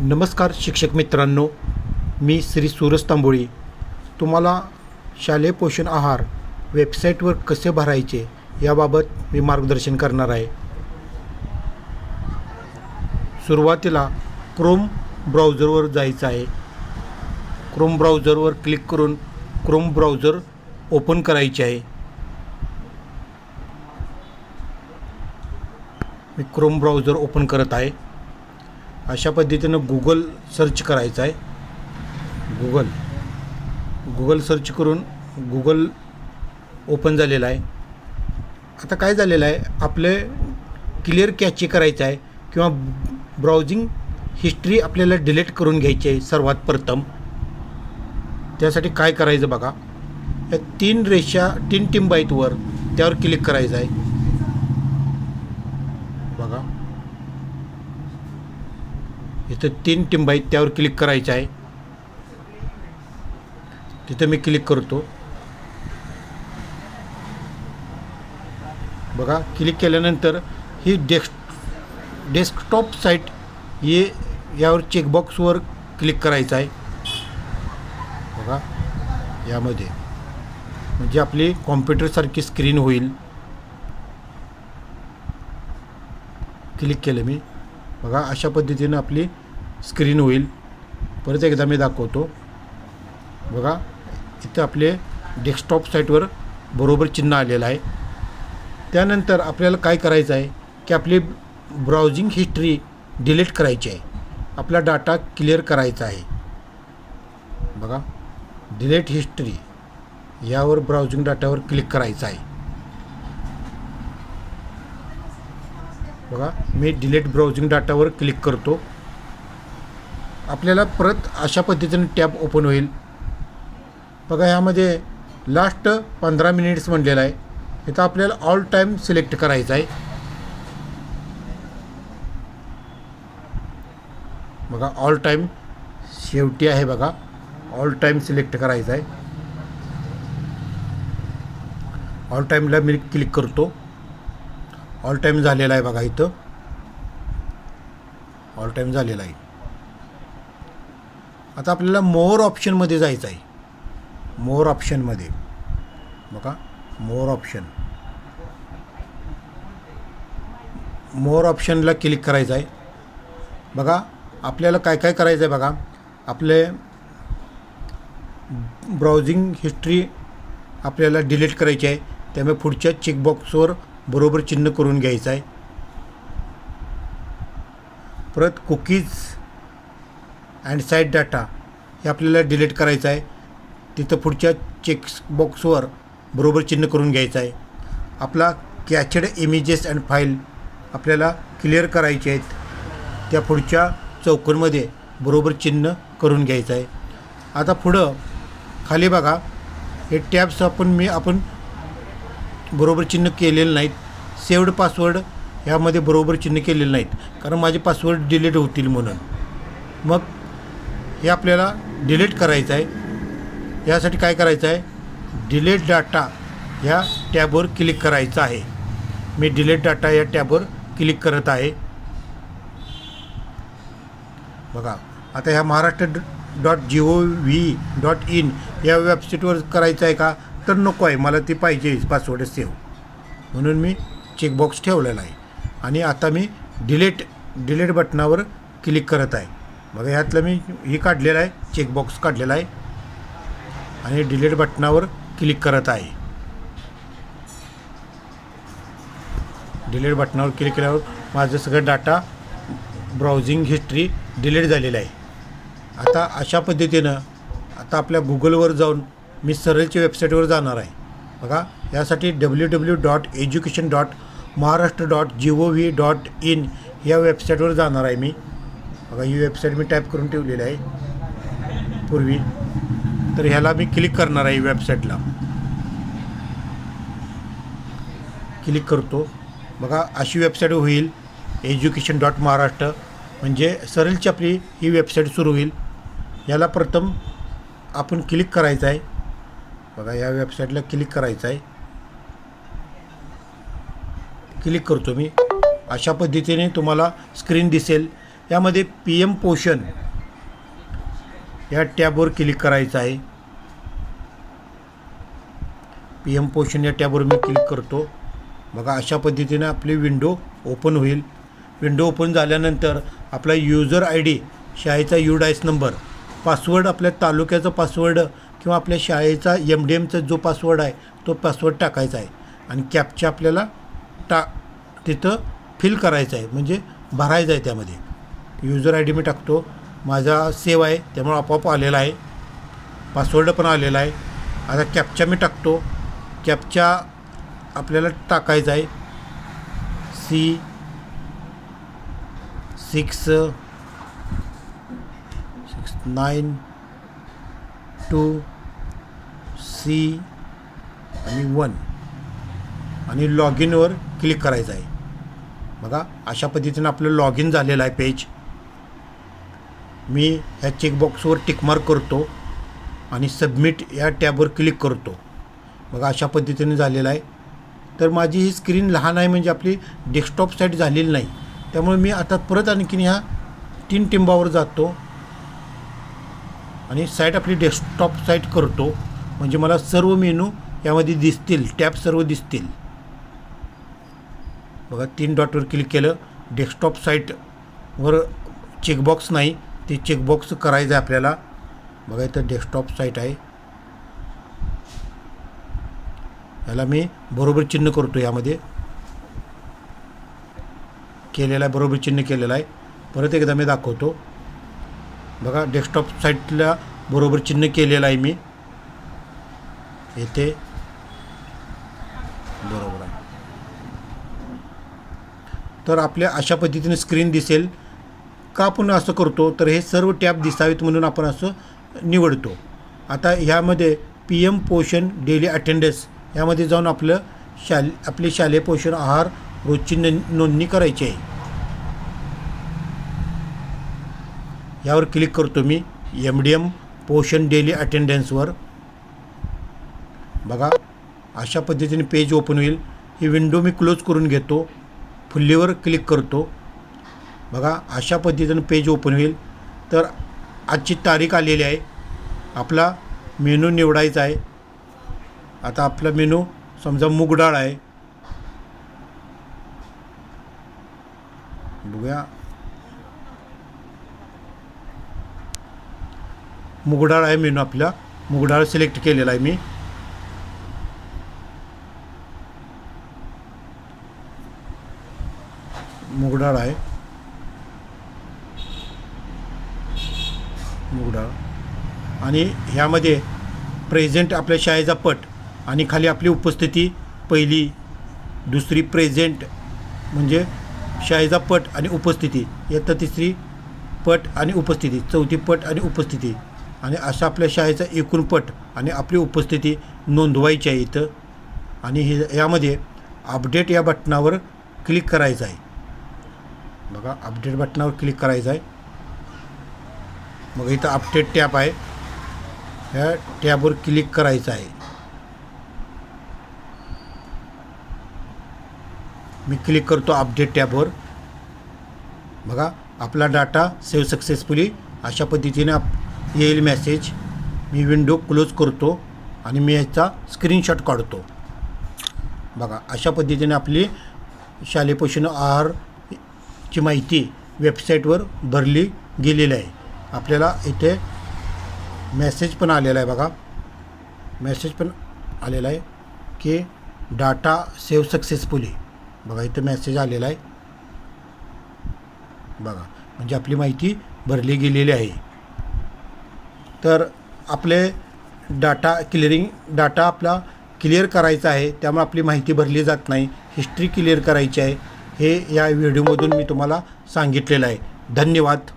नमस्कार शिक्षक मित्रांनो मी श्री सूरज तांबोळी. तुम्हाला शालेय पोषण आहार वेबसाईटवर कसे भरायचे याबाबत मी मार्गदर्शन करणार आहे. सुरुवातीला क्रोम ब्राउझरवर जायचं आहे. क्रोम ब्राउझरवर क्लिक करून क्रोम ब्राउझर ओपन करायचे आहे. मी क्रोम ब्राउझर ओपन करत आहे. अशा पद्धतीनं गुगल सर्च करायचं आहे. गुगल गुगल सर्च करून गुगल ओपन झालेलं आहे. आता काय झालेलं आहे? आपले क्लिअर कॅचे करायचं आहे किंवा ब्राउझिंग हिस्ट्री आपल्याला डिलीट करून घ्यायची आहे सर्वात प्रथम. त्यासाठी काय करायचं बघा? या तीन रेषा तीन टिंब आहेत वर त्यावर क्लिक करायचं आहे बघा इथं तीन टिंब आहेत त्यावर क्लिक करायचं आहे. तिथं मी क्लिक करतो. बघा क्लिक केल्यानंतर ही डेस्क डेस्कटॉप साईट हे यावर चेकबॉक्सवर क्लिक करायचं आहे. बघा यामध्ये. म्हणजे आपली कॉम्प्युटरसारखी स्क्रीन होईल. क्लिक केलं मी. बघा अशा पद्धतीनं आपली स्क्रीन होईल. परत एकदा मी दाखवतो. बघा इथं आपले डेस्कटॉप साईटवर बरोबर चिन्ह आलेलं आहे. त्यानंतर आपल्याला काय करायचं आहे की आपली ब्राउझिंग हिस्ट्री डिलीट करायची आहे. आपला डाटा क्लिअर करायचा आहे. बघा डिलीट हिस्ट्री यावर ब्राउझिंग डाटावर क्लिक करायचं आहे. बघा मी डिलीट ब्राउझिंग डाटावर क्लिक करतो. आपल्याला परत अशा पद्धतीने टॅब ओपन होईल. बघा ह्यामध्ये लास्ट पंधरा मिनिट्स म्हणलेलं आहे. इथं आपल्याला ऑल टाईम सिलेक्ट करायचं आहे. बघा ऑल टाईम शेवटी आहे बघा. ऑल टाईम सिलेक्ट करायचं आहे. ऑल टाईमला मी क्लिक करतो. ऑल टाईम झालेला आहे बघा इथं. ऑल टाईम झालेला आहे. आता आपल्याला मोर ऑप्शनमध्ये जायचं आहे. मोर ऑप्शनमध्ये. बघा मोर ऑप्शन. मोर ऑप्शनला क्लिक करायचं आहे. बघा आपल्याला काय काय करायचं आहे बघा. आपले ब्राउझिंग हिस्ट्री आपल्याला डिलीट करायची आहे. त्यामुळे पुढच्या चेकबॉक्सवर बरोबर चिन्ह करून घ्यायचं आहे. परत कुकीज अँड साईट डाटा हे आपल्याला डिलीट करायचं आहे. तिथं पुढच्या चेक बॉक्सवर बरोबर चिन्ह करून घ्यायचं आहे. आपला कॅचड इमेजेस अँड फाईल आपल्याला क्लिअर करायचे आहेत. त्या पुढच्या चौकनमध्ये बरोबर चिन्ह करून घ्यायचं आहे. आता पुढं खाली बघा हे टॅब्स आपण मी आपण बरोबर चिन्ह केलेलं नाहीत. सेव्ड पासवर्ड ह्यामध्ये बरोबर चिन्ह केलेलं नाहीत. कारण माझे पासवर्ड डिलीट होतील म्हणून. मग हे आपल्याला डिलीट करायचं आहे. यासाठी काय करायचं आहे? डिलीट डाटा ह्या टॅबवर क्लिक करायचं आहे. मी डिलीट डाटा या टॅबवर क्लिक करत आहे. बघा आता ह्या Maharashtra dot G O V dot in या वेबसाईटवर करायचं आहे का? तर नको आहे. मला ती पाहिजे पासवर्ड सेव्ह म्हणून मी चेकबॉक्स ठेवलेला आहे. आणि आता मी डिलीट डिलीट बटनावर क्लिक करत आहे. बघा ह्यातलं मी हे काढलेलं आहे चेकबॉक्स काढलेला आहे. आणि डिलीट बटनावर क्लिक करत आहे. डिलीट बटनावर क्लिक केल्यावर माझं सगळं डाटा ब्राउझिंग हिस्ट्री डिलीट झालेलं आहे. आता अशा पद्धतीनं आता आपल्या गुगलवर जाऊन मी सरळच्या वेबसाईटवर जाणार आहे. बघा यासाठी W W dot education dot Maharashtra dot G O V dot in या वेबसाईटवर जाणार आहे मी. बघा ही वेबसाईट मी टाईप करून ठेवलेली आहे. पूर्वी. तर ह्याला मी क्लिक करणार आहे वेबसाईटला क्लिक करतो. बघा अशी वेबसाईट होईल. Education dot Maharashtra. म्हणजे सरळची आपली ही वेबसाईट सुरू होईल. याला प्रथम आपण क्लिक करायचं आहे. बघा या वेबसाईटला क्लिक करायचं आहे. क्लिक करतो मी. अशा पद्धतीने तुम्हाला स्क्रीन दिसेल. यामध्ये पी एम पोषण या टॅबवर क्लिक करायचं आहे. पी एम पोषण या टॅबवर मी क्लिक करतो. बघा अशा पद्धतीने आपली विंडो ओपन होईल. विंडो ओपन झाल्यानंतर आपला युजर आय डी शाळेचा यू डायस नंबर पासवर्ड आपल्या तालुक्याचा पासवर्ड किंवा आपल्या शाळेचा एम डी एमचा जो पासवर्ड आहे तो पासवर्ड टाकायचा आहे. आणि कॅपचा आपल्याला टा तिथं फिल करायचं आहे. म्हणजे भरायचं आहे त्यामध्ये. युजर आय डी मी टाकतो. माझा सेव आहे त्यामुळं आपोआप आलेला आहे. पासवर्ड पण आलेला आहे. आता कॅपचा मी टाकतो. कॅपचा आपल्याला टाकायचा आहे. C six six nine two C आणि वन आणि लॉग इनवर क्लिक करायचं आहे. बघा अशा पद्धतीनं आपलं लॉग इन झालेलं आहे पेज मी ह्या चेकबॉक्सवर टिकमार्क करतो आणि सबमिट या टॅबवर क्लिक करतो. बघा अशा पद्धतीने झालेलं आहे. तर माझी ही स्क्रीन लहान आहे म्हणजे आपली डेस्कटॉप साईट झालेली नाही. त्यामुळे मी आता परत आणखीन ह्या तीन टिंबावर जातो आणि साईट आपली डेस्कटॉप साईट करतो. म्हणजे मला सर्व मेनू यामध्ये दिसतील टॅब सर्व दिसतील. बघा तीन डॉटवर क्लिक केलं. डेस्कटॉप साईटवर चेकबॉक्स नाही. ते चेकबॉक्स करायचं आहे आपल्याला. बघा इथं डेस्कटॉप साईट आहे. याला मी बरोबर चिन्ह करतो यामध्ये. केलेलं आहे बरोबर चिन्ह केलेलं आहे. परत एकदा मी दाखवतो. बघा डेस्कटॉप साईटला बरोबर चिन्ह केलेलं आहे मी. येथे बरोबर आहे. तर आपल्या अशा पद्धतीने स्क्रीन दिसेल. का आपण असं करतो? तर हे सर्व टॅब दिसावेत म्हणून आपण असं निवडतो. आता ह्यामध्ये P M Poshan daily attendance यामध्ये जाऊन आपलं शाल आपली शालेय पोषण आहार रोजची नोंदणी करायची आहे. यावर क्लिक करतो मी. M D M Poshan daily अटेंडन्सवर. बघा अशा पद्धतीने पेज ओपन होईल. ही विंडो मी क्लोज करून घेतो. फुल्लीवर क्लिक करतो. बघा अशा पद्धतीनं पेज ओपन होईल. तर आजची तारीख आलेली आहे. आपला मेनू निवडायचा आहे. आता आपला मेनू समजा मूग डाळ आहे. बघूया. मुगडाळ आहे मेनू आपला. मुगडाळ सिलेक्ट केलेला आहे मी. मुगडाळ आहे मुगडाळ आणि ह्यामध्ये प्रेझेंट आपल्या शाळेचा पट आणि खाली आपली उपस्थिती पहिली दुसरी प्रेझेंट म्हणजे शाळेचा पट आणि उपस्थिती. इयत्ता तिसरी पट आणि उपस्थिती चौथी पट आणि उपस्थिती. आणि असा आपल्या शाळेचा एकूण पट आणि आपली उपस्थिती नोंदवायची आहे इथं. आणि हे यामध्ये अपडेट या बटनावर क्लिक करायचं आहे. बघा अपडेट बटनावर क्लिक करायचं आहे. मग इथं अपडेट टॅप आहे. ह्या टॅबवर क्लिक करायचं आहे. मी क्लिक करतो अपडेट टॅबवर. बघा आपला डाटा सेव्ह सक्सेसफुली अशा पद्धतीने आप येईल मेसेज. मी विंडो क्लोज करतो आणि मी याचा स्क्रीनशॉट काढतो. बघा अशा पद्धतीने आपली शालेय पोषण आहारची माहिती वेबसाईटवर भरली गेलेली आहे. आपल्याला इथे मेसेज पण आलेला आहे बघा. मेसेज पण आलेला आहे की डाटा सेव सक्सेसफुली बघा इथं मेसेज आलेला आहे. बघा म्हणजे आपली माहिती भरली गेलेली आहे. तर आपले डाटा क्लिअरिंग डाटा आपला क्लिअर करायचा आहे त्यामुळे आपली माहिती भरली जात नाही. हिस्ट्री क्लिअर करायची आहे. हे या व्हिडिओमधून मी तुम्हाला सांगितलेलं आहे. धन्यवाद.